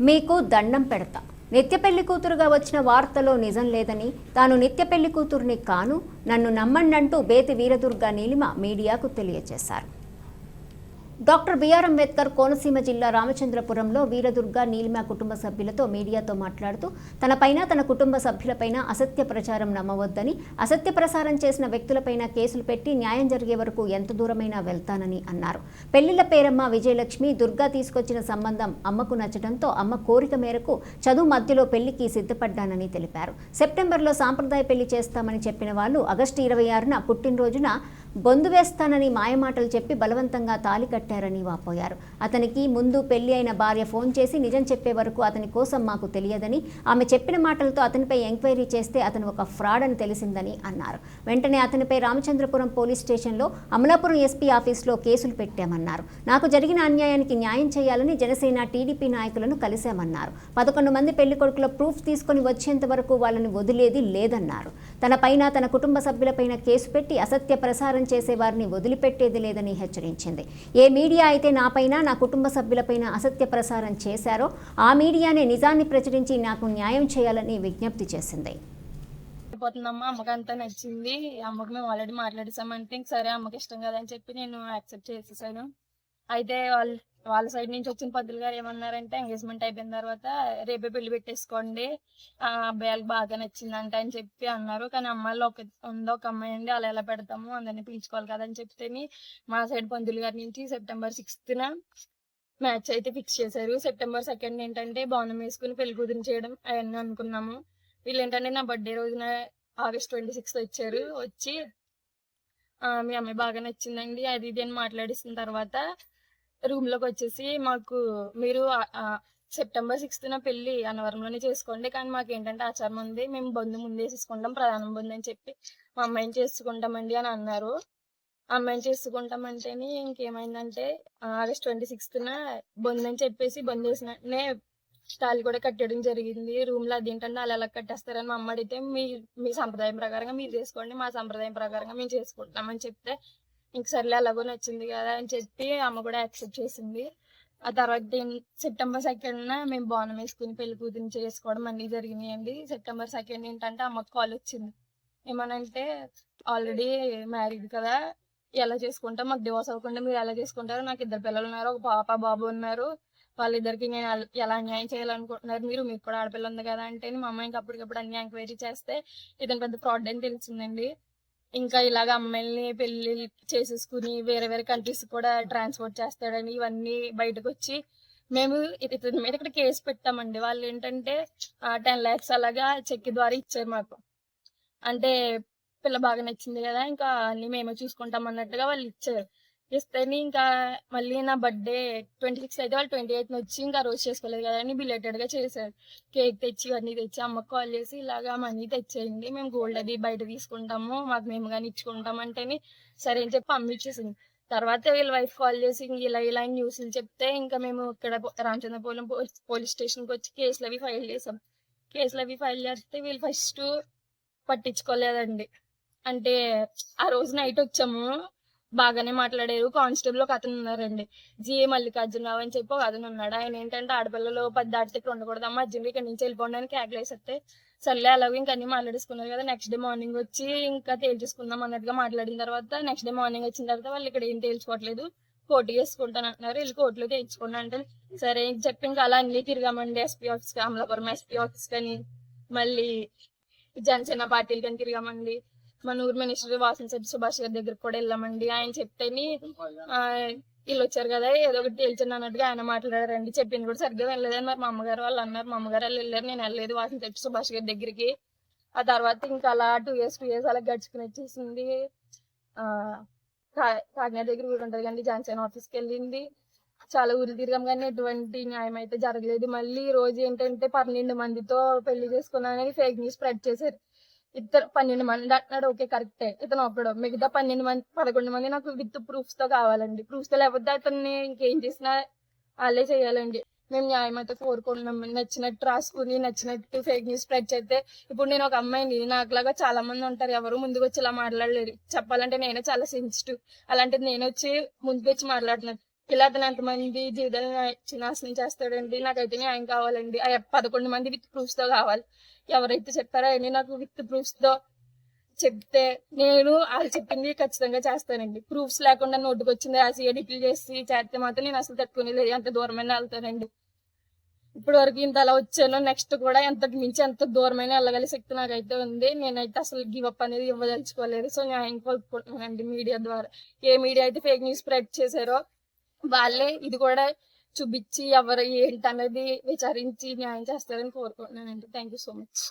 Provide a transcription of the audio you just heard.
మీకు దండం పెడతా. నిత్య పెళ్ళి కూతురుగా వచ్చిన వార్తలో నిజం లేదని తాను నిత్య పెళ్ళి కూతురుని కాను నన్ను నమ్మండంటూ బేతి వీరదుర్గ నీలిమ మీడియాకు తెలియజేశారు. డాక్టర్ బిఆర్ అంబేద్కర్ కోనసీమ జిల్లా రామచంద్రపురంలో వీరదుర్గ నీలిమ కుటుంబ సభ్యులతో మీడియాతో మాట్లాడుతూ తనపైన తన కుటుంబ సభ్యులపైన అసత్య ప్రచారం నమ్మవద్దని అసత్య ప్రసారం చేసిన వ్యక్తులపైన కేసులు పెట్టి న్యాయం జరిగే వరకు ఎంత దూరమైనా వెళ్తానని అన్నారు. పెళ్ళిళ్ళ పేరమ్మ విజయలక్ష్మి దుర్గా తీసుకొచ్చిన సంబంధం అమ్మకు నచ్చడంతో అమ్మ కోరిక మేరకు చదువు మధ్యలో పెళ్ళికి సిద్ధపడ్డానని తెలిపారు. సెప్టెంబర్లో సాంప్రదాయ పెళ్ళి చేస్తామని చెప్పిన వాళ్ళు ఆగస్టు ఇరవై ఆరున పుట్టినరోజున బొందు వేస్తానని మాయమాటలు చెప్పి బలవంతంగా తాలి కట్టారని వాపోయారు. అతనికి ముందు పెళ్ళి అయిన భార్య ఫోన్ చేసి నిజం చెప్పే వరకు అతని కోసం మాకు తెలియదని ఆమె చెప్పిన మాటలతో అతనిపై ఎంక్వైరీ చేస్తే అతను ఒక ఫ్రాడ్ అని తెలిసిందని అన్నారు. వెంటనే అతనిపై రామచంద్రపురం పోలీస్ స్టేషన్లో అమలాపురం ఎస్పీ ఆఫీస్లో కేసులు పెట్టామన్నారు. నాకు జరిగిన అన్యాయానికి న్యాయం చేయాలని జనసేన టీడీపీ నాయకులను కలిశామన్నారు. పదకొండు మంది పెళ్ళి కొడుకుల ప్రూఫ్ తీసుకొని వచ్చేంత వరకు వాళ్ళని వదిలేది లేదన్నారు. తన పైన తన కుటుంబ సభ్యులపైన కేసు పెట్టి అసత్య ప్రసారం చేసే వారిని వదిలిపెట్టేది లేదని హెచ్చరించింది. ఏ మీడియా అయితే నాపైన నా కుటుంబ సభ్యులపైన అసత్య ప్రసారం చేశారో ఆ మీడియానే నిజాన్ని ప్రచురించి నాకు న్యాయం చేయాలని విజ్ఞప్తి చేసింది. అయిపోతుందమ్మా అమ్మకి అంతా నచ్చింది. అమ్మకి మేము ఆల్రెడీ మాట్లాడేసామంటే ఇంక సరే అమ్మకి ఇష్టం కదా అని చెప్పి నేను యాక్సెప్ట్ చేసేసాను. అయితే వాళ్ళ వాళ్ళ సైడ్ నుంచి వచ్చిన పద్ధతులు గారు ఏమన్నారంటే ఎంగేజ్మెంట్ అయిపోయిన తర్వాత రేపే పెళ్ళి పెట్టేసుకోండి. ఆ అబ్బాయిలకు బాగా నచ్చిందంట అని చెప్పి అన్నారు. కానీ అమ్మాయిలు ఒక ఉందో ఒక అమ్మాయి అండి అలా ఎలా పెడతాము? అందరిని పిలుచుకోవాలి కదా అని చెప్తేని మా సైడ్ పంతులు గారి నుంచి సెప్టెంబర్ సిక్స్త్న మ్యాచ్ అయితే ఫిక్స్ చేశారు. సెప్టెంబర్ సెకండ్ ఏంటంటే బోనం వేసుకుని పెళ్ళి కూతురు చేయడం అవన్నీ అనుకున్నాము. వీళ్ళు ఏంటంటే నా బర్త్డే రోజున ఆగస్ట్ ట్వంటీ సిక్స్త్ వచ్చారు. వచ్చి మీ అమ్మాయి బాగా నచ్చిందండి. అది ఇది అని మాట్లాడిసిన తర్వాత రూమ్లోకి వచ్చేసి మాకు మీరు సెప్టెంబర్ సిక్స్త్ పెళ్ళి అన్నవరంలోనే చేసుకోండి. కానీ మాకు ఏంటంటే ఆచారం ఉంది. మేము బంధు ముందే చేసుకుంటాం ప్రధానం బంధు అని చెప్పి మా అమ్మాయిని చేసుకుంటామండి అని అన్నారు. అమ్మాయిని చేసుకుంటామంటేనే ఇంకేమైందంటే ఆగస్ట్ ట్వంటీ సిక్స్త్న బంధు అని చెప్పేసి బంద్ చేసిన వెంటనే తాళి కూడా కట్టడం జరిగింది. రూమ్లో అదేంటంటే వాళ్ళు ఎలా కట్టేస్తారని మా అమ్మ అడిగితే మీ మీ సంప్రదాయం ప్రకారంగా మీరు చేసుకోండి మా సంప్రదాయం ప్రకారంగా మేము చేసుకుంటామని చెప్తే ఇంక సర్లే ఎలాగో నచ్చింది కదా అని చెప్పి అమ్మ కూడా యాక్సెప్ట్ చేసింది. ఆ తర్వాత సెప్టెంబర్ సెకండ్ మేము బోనం వేసుకుని పెళ్ళి కూతురిని చేసుకోవడం అన్ని జరిగినాయండి. సెప్టెంబర్ సెకండ్ ఏంటంటే అమ్మకు కాల్ వచ్చింది. ఏమనంటే ఆల్రెడీ మ్యారీడ్ కదా ఎలా చేసుకుంటాం? మాకు డివోర్స్ అవ్వకుండా మీరు ఎలా చేసుకుంటారు? నాకు ఇద్దరు పిల్లలు ఉన్నారు ఒక పాప బాబు ఉన్నారు. వాళ్ళిద్దరికి నేను ఎలా అన్యాయం చేయాలనుకుంటున్నారు? మీరు మీకు కూడా ఆడపిల్ల ఉంది కదా అంటే మా అమ్మాయికి అప్పటికప్పుడు అన్ని ఎంక్వైరీ చేస్తే ఇతను పెద్ద ఫ్రాడ్ అని తెలిసిందండి. ఇంకా ఇలాగ అమ్మాయిల్ని పెళ్ళి చేసేసుకుని వేరే వేరే కంట్రీస్ కూడా ట్రాన్స్పోర్ట్ చేస్తాడని ఇవన్నీ బయటకు వచ్చి మేము ఇతని మీద ఇక్కడ కేసు పెట్టామండి. వాళ్ళు ఏంటంటే టెన్ లాక్స్ అలాగా చెక్ ద్వారా ఇచ్చారు మాకు. అంటే పిల్ల బాగా నచ్చింది కదా ఇంకా అన్ని మేమే చూసుకుంటాం అన్నట్టుగా వాళ్ళు ఇచ్చారు. ఇస్తేనే ఇంకా మళ్ళీ నా బర్త్డే ట్వంటీ సిక్స్ అయితే వాళ్ళు ట్వంటీ ఎయిత్ వచ్చి ఇంకా రోజు చేసుకోలేదు కదా అని గా చేశారు. కేక్ తెచ్చి ఇవన్నీ తెచ్చి అమ్మకు కాల్ చేసి ఇలాగా మనీ తెచ్చేయండి మేము గోల్డ్ అది బయట తీసుకుంటాము మాకు మేము కానీ ఇచ్చుకుంటాం అంటేనే సరే అని చెప్పి పంపించేసింది. తర్వాత వీళ్ళ వైఫ్ కాల్ చేసి ఇలా ఇలా న్యూస్లు చెప్తే ఇంకా మేము ఇక్కడ రామచంద్రపురం పోలీస్ స్టేషన్కి వచ్చి కేసులు అవి ఫైల్ చేసాం. కేసులు అవి ఫైల్ చేస్తే వీళ్ళు ఫస్ట్ పట్టించుకోలేదండి. అంటే ఆ రోజు నైట్ వచ్చాము బాగానే మాట్లాడారు. కానిస్టేబుల్ ఒక అతను ఉన్నారండి. జి మల్లికార్జునరావు అని చెప్పి ఒక అతను ఉన్నాడు. ఆయన ఏంటంటే ఆడపిల్లలు పది దాటితే ఉండకూడదు అమ్మ అర్జున్ ఇక్కడ నుంచి వెళ్ళిపోండి అని కేకలేసేస్తే సర్లే అలాగే ఇంకా అన్ని మాట్లాడేసుకున్నారు కదా నెక్స్ట్ డే మార్నింగ్ వచ్చి ఇంకా తేల్చేసుకుందాం అన్నట్టుగా మాట్లాడిన తర్వాత నెక్స్ట్ డే మార్నింగ్ వచ్చిన తర్వాత వాళ్ళు ఇక్కడ ఏం తేల్చుకోవట్లేదు. కోర్టు చేసుకుంటాను అంటున్నారు. వెళ్ళి కోర్టులో తేల్చుకుంటా అంటే సరే చెప్పి ఇంకా అలా అన్ని తిరిగామండి. ఎస్పీ ఆఫీస్కి అమలాపురం ఎస్పీ ఆఫీస్ కానీ మళ్ళీ జనసేన పార్టీలు కానీ తిరిగామండి. మన ఊరు మినిస్టర్ వాసన శెట్టి సుభాష్ గారి దగ్గరికి కూడా వెళ్ళామండి. ఆయన చెప్తేని వీళ్ళు వచ్చారు కదా ఏదో ఒకటి తేల్చండి అన్నట్టుగా ఆయన మాట్లాడారండి. చెప్పింది కూడా సరిగ్గా వెళ్ళలేదని మరి మా అమ్మగారు వాళ్ళు అన్నారు. మా అమ్మగారు వాళ్ళు వెళ్ళారు నేను వెళ్ళలేదు వాసన శెట్టి సుభాష్ గారి దగ్గరికి. ఆ తర్వాత ఇంకా అలా టూ ఇయర్స్ టూ ఇయర్స్ అలా గడుచుకుని వచ్చేసింది. ఆ కా- కాకినాడ దగ్గర ఊరు ఉంటుంది కానీ జాన్సన్ ఆఫీస్కి వెళ్ళింది. చాలా ఊరు తిరిగాం కానీ ఎటువంటి న్యాయం అయితే జరగలేదు. మళ్ళీ రోజు ఏంటంటే పన్నెండు మందితో పెళ్ళి చేసుకున్నానని ఫేక్ న్యూస్ స్ప్రెడ్ చేశారు. ఇద్దరు పన్నెండు మంది అంటున్నాడు ఓకే కరెక్టే ఇతను ఒకడు మిగతా పన్నెండు మంది పదకొండు మంది నాకు విత్ ప్రూఫ్స్తో కావాలండి. ప్రూఫ్స్తో లేకపోతే అతన్ని ఇంకేం చేసినా వాళ్ళే చేయాలండి. మేము న్యాయం అయితే కోరుకుంటున్నాం. నచ్చినట్టు రాసుకుని నచ్చినట్టు ఫేక్ న్యూస్ స్ప్రెడ్ చేస్తే ఇప్పుడు నేను ఒక అమ్మాయిని నాకులాగా చాలా మంది ఉంటారు. ఎవరు ముందుకు వచ్చి ఇలా మాట్లాడలేరు. చెప్పాలంటే నేనే చాలా సెన్సిటివ్ అలాంటిది నేను వచ్చి ముందుకు వచ్చి మాట్లాడుతున్నాను. ఇలా అతను ఎంతమంది జీవితాలు నా- నాశనం చేస్తాడండి నాకైతే న్యాయం కావాలండి. ఆ పదకొండు మంది విత్ ప్రూఫ్స్తో కావాలి. ఎవరైతే చెప్పారో అవన్నీ నాకు విత్ ప్రూఫ్స్తో చెప్తే నేను వాళ్ళు చెప్పింది ఖచ్చితంగా చేస్తానండి. ప్రూఫ్స్ లేకుండా నోటుకు వచ్చింది రాసి ఎడిట్లు చేసి చేస్తే మాత్రం నేను అసలు తట్టుకునేది ఎంత దూరమైన వెళ్తానండి. ఇప్పటి వరకు ఇంత అలా వచ్చాను. నెక్స్ట్ కూడా ఎంతకు మించి ఎంత దూరమైన వెళ్ళగల శక్తి నాకైతే ఉంది. నేనైతే అసలు గివ్ అప్ అనేది ఇవ్వదలుచుకోలేదు. సో న్యాయం కోరుకుంటున్నానండి మీడియా ద్వారా. ఏ మీడియా అయితే ఫేక్ న్యూస్ స్ప్రెడ్ చేశారో వాళ్ళే ఇది కూడా చూపించి ఎవరు ఏంటి అనేది విచారించి న్యాయం చేస్తారని కోరుకుంటున్నానండి. Thank you so much